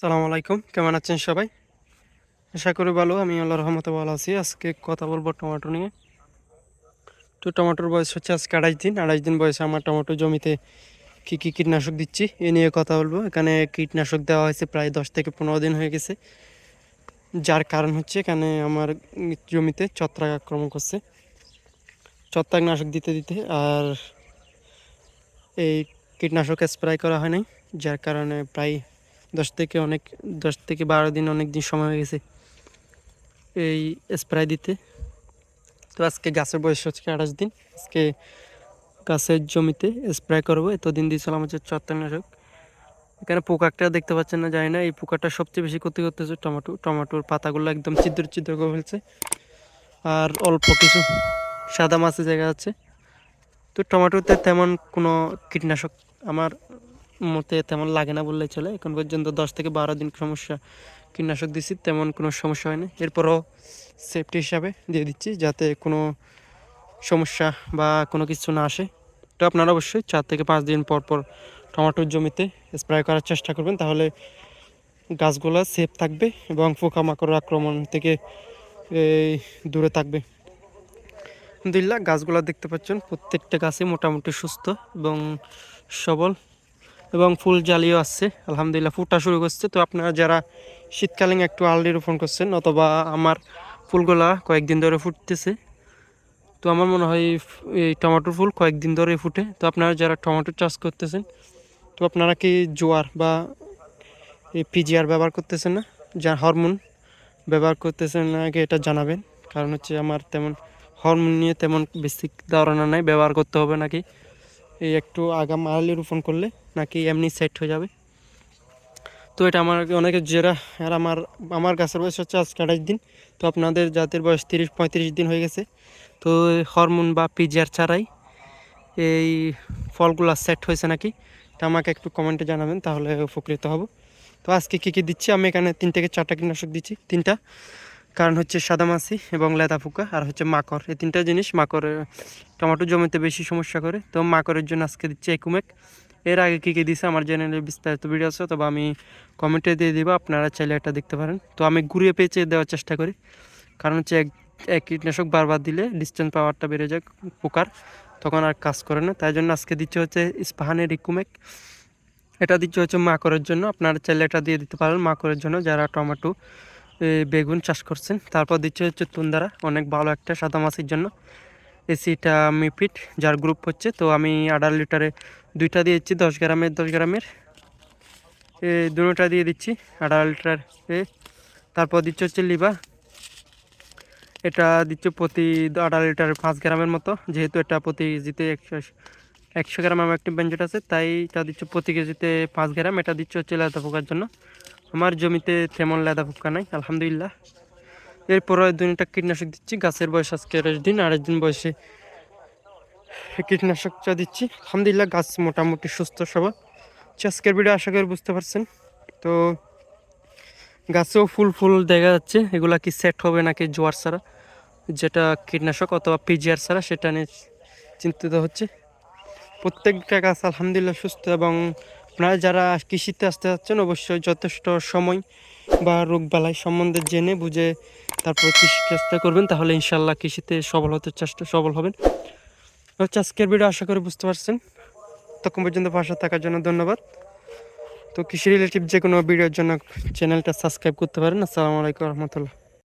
সালাম আলাইকুম। কেমন আছেন সবাই? আশা করি ভালো। আমি আল্লাহ রহমতে ভালো আছি। আজকে কথা বলব টমেটো নিয়ে। তো টমেটোর বয়স হচ্ছে আজকে আড়াইশ দিন। আড়াইশ দিন বয়সে আমার টমেটো জমিতে কী কী কীটনাশক দিচ্ছি এ নিয়ে কথা বলব। এখানে কীটনাশক দেওয়া হয়েছে প্রায় দশ থেকে পনেরো দিন হয়ে গেছে। যার কারণ হচ্ছে এখানে আমার জমিতে ছত্রাক আক্রমণ করছে। ছত্রাকনাশক দিতে দিতে আর এই কীটনাশক স্প্রে করা হয় নাই। যার কারণে প্রায় দশ থেকে অনেক, দশ থেকে বারো দিন অনেক দিন সময় হয়ে গেছে এই স্প্রে দিতে। তো আজকে গাছের বয়স হচ্ছে আঠাশ দিন। আজকে গাছের জমিতে স্প্রে করব। এতদিন দিয়েছিলাম হচ্ছে ছত্রাকনাশক এখানে পোকাটা দেখতে পাচ্ছেন না, জানি না। এই পোকাটা সবচেয়ে বেশি ক্ষতি করতেছে টমেটো, টমেটোর পাতাগুলো একদম ছিদ্র ছিদ্র করে ফেলছে। আর অল্প কিছু সাদা মাছের জায়গা আছে। তো টমেটোতে তেমন কোনো কীটনাশক আমার মতে তেমন লাগে না বললেই চলে। এখন পর্যন্ত দশ থেকে বারো দিন সমস্যা কীটনাশক দিচ্ছি তেমন কোনো সমস্যা হয় না এরপরও সেফটি হিসাবে দিয়ে দিচ্ছি যাতে কোনো সমস্যা বা কোনো কিছু না আসে। তো আপনারা অবশ্যই চার থেকে পাঁচ দিন পর পর টমেটোর জমিতে স্প্রে করার চেষ্টা করবেন, তাহলে গাছগুলো সেফ থাকবে এবং পোকামাকড় আক্রমণ থেকে দূরে থাকবে। আলহামদুলিল্লাহ, গাছগুলো দেখতে পাচ্ছেন, প্রত্যেকটা গাছই মোটামুটি সুস্থ এবং সবল। এবং ফুল জালিও আসছে আলহামদুলিল্লাহ ফুটা শুরু করছে। তো আপনারা যারা শীতকালীন একটু আলডি রোপণ করছেন, অথবা আমার ফুলগুলা কয়েকদিন ধরে ফুটতেছে, তো আমার মনে হয় এই টমেটোর ফুল কয়েকদিন ধরে ফুটে। তো আপনারা যারা টমেটো চাষ করতেছেন, তো আপনারা কি জোয়ার বা এই পিজিআর ব্যবহার করতেছেন না? যা হরমোন ব্যবহার করতেছেন না, আগে এটা জানাবেন। কারণ হচ্ছে আমার তেমন হরমোন নিয়ে তেমন বেশি ধারণা নাই, ব্যবহার করতে হবে নাকি? এই একটু আগাম আর্লি রোপণ করলে, নাকি এমনি সেট হয়ে যাবে? তো এটা আমার অনেকে যারা আর আমার আমার গাছের বয়স হচ্ছে আজকে আঠাশ দিন, তো আপনাদের জাতের বয়স তিরিশ, পঁয়ত্রিশ দিন হয়ে গেছে। তো হরমোন বা পিজিআর ছাড়াই এই ফলগুলো সেট হয়েছে নাকি? এটা আমাকে একটু কমেন্টে জানাবেন, তাহলে উপকৃত হব। তো আজকে কী কী দিচ্ছি? আমি এখানে তিন থেকে চারটা কীটনাশক দিচ্ছি, তিনটা। কারণ হচ্ছে সাদামাছি এবং লেদা পোকা আর হচ্ছে মাকড়। এই তিনটা জিনিস মাকড়, টমেটো জমিতে বেশি সমস্যা করে। তো মাকড়ের জন্য আজকে দিচ্ছে একুমেক। এর আগে কী কী দিছে আমার চ্যানেলে বিস্তারিত ভিডিও আছে তবে আমি কমেন্টে দিয়ে দিব, আপনারা চাইলে এটা দেখতে পারেন। তো আমি ঘুরিয়ে পেঁচে দেওয়ার চেষ্টা করি। কারণ হচ্ছে এক এক কীটনাশক বারবার দিলে ডিস্টেন্স পাওয়ারটা বেড়ে যায় পোকার, তখন আর কাজ করে না। তাই জন্য আজকে দিচ্ছে হচ্ছে ইস্পাহানের ইকুমেক এটা দিচ্ছে হচ্ছে মাকড়ের জন্য। আপনারা চাইলে এটা দিয়ে দিতে পারেন মাকড়ের জন্য, যারা টমেটো বেগুন চাষ করছেন। তারপর দিচ্ছে হচ্ছে তুন্দারা, অনেক ভালো একটা সাদা মাছের জন্য। এসিটা মিপিট, যার গ্রুপ হচ্ছে, তো আমি আড়াই লিটারে দুইটা দিয়েছি, দশ গ্রামের দশ গ্রামের। দুটোটা দিয়ে দিচ্ছি, আড়াই লিটার এ। তারপর দিচ্ছে হচ্ছে লিবা। এটা দিচ্ছে প্রতি আড়াই লিটার পাঁচ গ্রামের মতো, যেহেতু এটা প্রতি কেজিতে একশো একশো গ্রাম আমার একটি ব্যাঞ্জেট আছে, তাই এটা দিচ্ছে প্রতি কেজিতে পাঁচ গ্রাম, এটা দিচ্ছে হচ্ছে লেদা পোকার জন্য। আমার জমিতে তেমন লেদা পোকা নাই, আলহামদুলিল্লাহ। এরপরে দুইটা কীটনাশক দিচ্ছি, গাছের বয়স আজকে আড়াইশ দিন আড়াইশ দিন বয়সে কীটনাশকটা দিচ্ছি। আলহামদুলিল্লাহ, গাছ মোটামুটি সুস্থ সবল। তো আজকের ভিডিও আশা করি বুঝতে পারছেন। তো গাছেও ফুল ফুল দেখা যাচ্ছে, এগুলা কি সেট হবে নাকি জোয়ার ছাড়া? যেটা কীটনাশক অথবা পিজিআর ছাড়া, সেটা নিয়ে চিন্তিত হচ্ছে। প্রত্যেকটা গাছ আলহামদুলিল্লাহ সুস্থ এবং আপনারা যারা কৃষিতে আসতে যাচ্ছেন, অবশ্যই যথেষ্ট সময় বা রোগবালাই সম্বন্ধে জেনে বুঝে তারপর কৃষি চেষ্টা করবেন, তাহলে ইনশাল্লাহ কৃষিতে সবল হতে চেষ্টা সবল হবেন। হচ্ছে আজকের ভিডিও আশা করি বুঝতে পারছেন। তখন পর্যন্ত পাশে থাকার জন্য ধন্যবাদ। তো কৃষি রিলেটিভ যে কোনো ভিডিওর জন্য চ্যানেলটা সাবস্ক্রাইব করতে পারেন। আসসালামু আলাইকুম রহমতুল্লাহ।